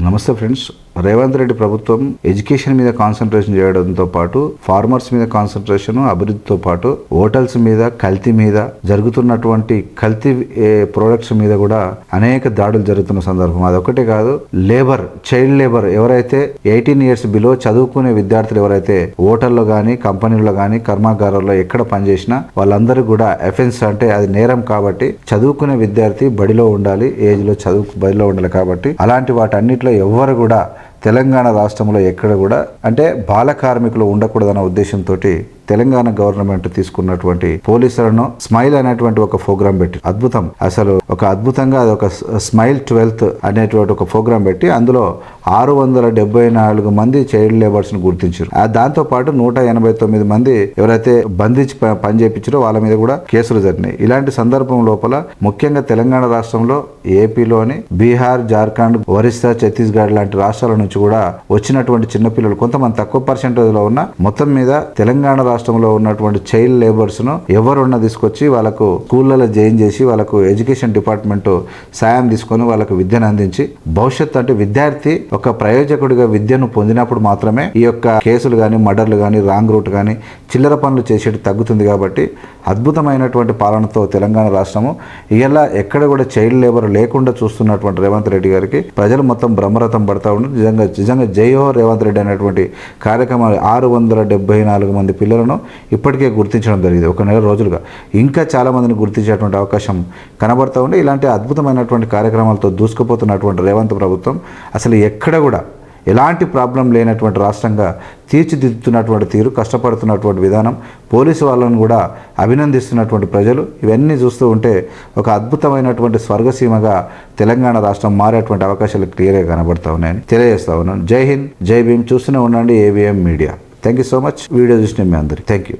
నమస్తే ఫ్రెండ్స్ రేవంత్ రెడ్డి ప్రభుత్వం ఎడ్యుకేషన్ మీద కాన్సన్ట్రేషన్ చేయడంతో పాటు ఫార్మర్స్ మీద కాన్సన్ట్రేషన్ అభివృద్ధితో పాటు హోటల్స్ మీద కల్తీ మీద జరుగుతున్నటువంటి కల్తీ ప్రొడక్ట్స్ మీద కూడా అనేక దాడులు జరుగుతున్న సందర్భం. అదొకటే కాదు లేబర్ చైల్డ్ లేబర్ ఎవరైతే ఎయిటీన్ ఇయర్స్ బిలో చదువుకునే విద్యార్థులు ఎవరైతే హోటల్లో కానీ కంపెనీల్లో కానీ కర్మాగారాల్లో ఎక్కడ పనిచేసినా వాళ్ళందరూ కూడా ఎఫెన్స్ అంటే అది నేరం కాబట్టి చదువుకునే విద్యార్థి బడిలో ఉండాలి ఏజ్లో చదువు బడిలో ఉండాలి కాబట్టి అలాంటి వాటన్నిటిలో ఎవ్వరు కూడా తెలంగాణ రాష్ట్రంలో ఎక్కడ కూడా అంటే బాల కార్మికులు ఉండకూడదన్న ఉద్దేశంతో తెలంగాణ గవర్నమెంట్ తీసుకున్నటువంటి పోలీసులను స్మైల్ అనేటువంటి ఒక ప్రోగ్రామ్ పెట్టి అద్భుతం. అసలు ఒక అద్భుతంగా అది ఒక స్మైల్ ట్వెల్త్ అనేటువంటి ఒక ప్రోగ్రామ్ పెట్టి అందులో ఆరు వందల డెబ్బై నాలుగు మంది చైల్డ్ లేబర్స్ను గుర్తించారు. దాంతోపాటు దాంతో పాటు నూట ఎనభై తొమ్మిది మంది ఎవరైతే బంధించి ప- పని చేయించారో వాళ్ళ మీద కూడా కేసులు జరిగినాయి. ఇలాంటి సందర్భం లోపల ముఖ్యంగా తెలంగాణ రాష్ట్రంలో ఏపీలోని బీహార్ జార్ఖండ్ ఒరిస్సా ఛత్తీస్గఢ్ లాంటి రాష్ట్రాల నుంచి కూడా వచ్చినటువంటి చిన్నపిల్లలు కొంతమంది తక్కువ పర్సెంటేజ్లో ఉన్న మొత్తం మీద తెలంగాణ రాష్ట్రంలో ఉన్నటువంటి చైల్డ్ లేబర్స్ను ఎవరున్నా తీసుకొచ్చి వాళ్ళకు స్కూళ్ళలో జాయిన్ చేసి వాళ్ళకు ఎడ్యుకేషన్ డిపార్ట్మెంట్ సాయం తీసుకొని వాళ్ళకు విద్యను అందించి భవిష్యత్తు అంటే విద్యార్థి ఒక ప్రయోజకుడిగా విద్యను పొందినప్పుడు మాత్రమే ఈ యొక్క కేసులు కానీ మర్డర్లు కానీ రాంగ్ రూట్ కానీ చిల్లర పనులు చేసేటి తగ్గుతుంది కాబట్టి అద్భుతమైనటువంటి పాలనతో తెలంగాణ రాష్ట్రము ఇలా ఎక్కడ కూడా చైల్డ్ లేబర్ లేకుండా చూస్తున్నటువంటి రేవంత్ రెడ్డి గారికి ప్రజలు మొత్తం బ్రహ్మరథం పడతా ఉండి నిజంగా నిజంగా జయో రేవంత్ రెడ్డి అనేటువంటి కార్యక్రమాలు ఆరు వందల డెబ్బై నాలుగు మంది పిల్లలను ఇప్పటికే గుర్తించడం జరిగింది ఒక నెల రోజులుగా. ఇంకా చాలా మందిని గుర్తించేటువంటి అవకాశం కనబడతా ఉండి ఇలాంటి అద్భుతమైనటువంటి కార్యక్రమాలతో దూసుకుపోతున్నటువంటి రేవంత్ ప్రభుత్వం అసలు ఎక్కడ కూడా ఎలాంటి ప్రాబ్లం లేనటువంటి రాష్ట్రంగా తీర్చిదిద్దుతున్నటువంటి తీరు కష్టపడుతున్నటువంటి విధానం పోలీసు వాళ్ళను కూడా అభినందిస్తున్నటువంటి ప్రజలు. ఇవన్నీ చూస్తూ ఉంటే ఒక అద్భుతమైనటువంటి స్వర్గసీమగా తెలంగాణ రాష్ట్రం మారేటువంటి అవకాశాలు క్లియర్గా కనబడతా ఉన్నాయని తెలియజేస్తా ఉన్నాను. జై హింద్ జై భీమ్. చూస్తూనే ఉండండి AVM media thank you so much video చూసిన మీ అందరికీ. Thank you